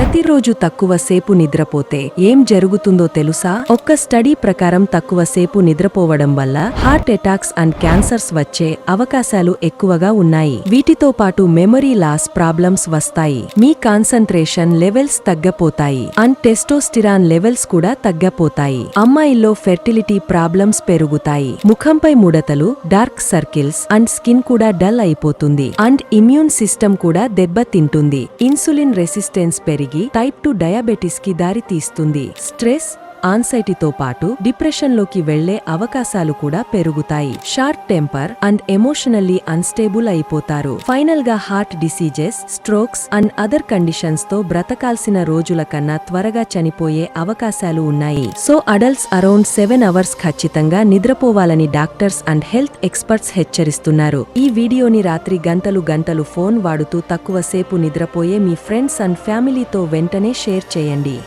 ప్రతిరోజు తక్కువ సేపు నిద్రపోతే ఏం జరుగుతుందో తెలుసా? ఒక్క స్టడీ ప్రకారం తక్కువ సేపు నిద్రపోవడం వల్ల హార్ట్ అటాక్స్ అండ్ క్యాన్సర్స్ వచ్చే అవకాశాలు ఎక్కువగా ఉన్నాయి. వీటితో పాటు మెమరీ లాస్ ప్రాబ్లమ్స్ వస్తాయి. మీ కాన్సంట్రేషన్ లెవెల్స్ తగ్గపోతాయి. అండ్ టెస్టోస్టిరాన్ లెవెల్స్ కూడా తగ్గపోతాయి. అమ్మాయిల్లో ఫెర్టిలిటీ ప్రాబ్లమ్స్ పెరుగుతాయి. ముఖంపై ముడతలు డార్క్ సర్కిల్స్ అండ్ స్కిన్ కూడా డల్ అయిపోతుంది. అండ్ ఇమ్యూన్ సిస్టమ్ కూడా దెబ్బతింటుంది. ఇన్సులిన్ రెసిస్టెన్స్ పెరిగి టైప్ టు డయాబెటిస్కి దారి తీస్తుంది స్ట్రెస్ ఆన్సైటీతో పాటు డిప్రెషన్లోకి వెళ్ళే అవకాశాలు కూడా పెరుగుతాయి. Short temper and emotionally unstable అయిపోతారు. ఫైనల్గా heart diseases strokes and other కండిషన్స్తో బ్రతకాల్సిన రోజుల కన్నా త్వరగా చనిపోయే అవకాశాలు ఉన్నాయి. So adults around seven hours ఖచ్చితంగా నిద్రపోవాలని డాక్టర్స్ అండ్ హెల్త్ ఎక్స్పర్ట్స్ హెచ్చరిస్తున్నారు. ఈ వీడియోని రాత్రి గంటలు గంటలు ఫోన్ వాడుతూ తక్కువ సేపు నిద్రపోయే మీ ఫ్రెండ్స్ అండ్ ఫ్యామిలీతో వెంటనే షేర్ చేయండి.